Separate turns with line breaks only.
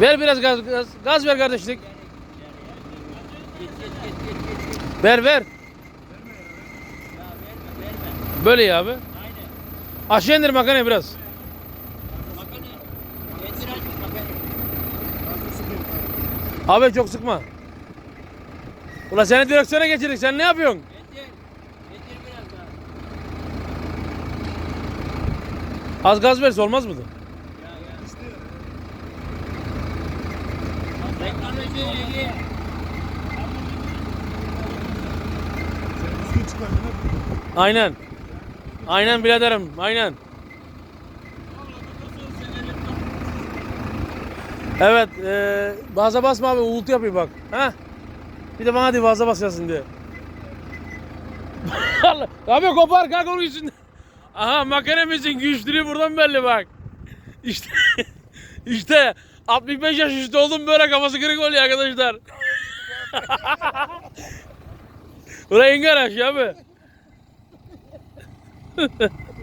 Ver biraz gaz, gaz, gaz ver kardeşlik. Ver ver. Böyle ya abi.
Aynen.
Aşağı indir makineye biraz. Abi çok sıkma. Ulan seni direksiyona geçirdik. Sen ne yapıyorsun? Az gaz verse olmaz mıydı? Aynen. Aynen biraderim. Aynen. Evet. E, baza basma abi. Uğultu yapıyor bak. Ha? Bir de bana diyor baza basıyorsun diye. Abi kopar kalk onun üstünde. Aha makinemizin güçlüğü buradan belli bak. İşte işte 65 yaş üstü oldum böyle kafası kırık oluyor arkadaşlar. Buraya in garaj abi.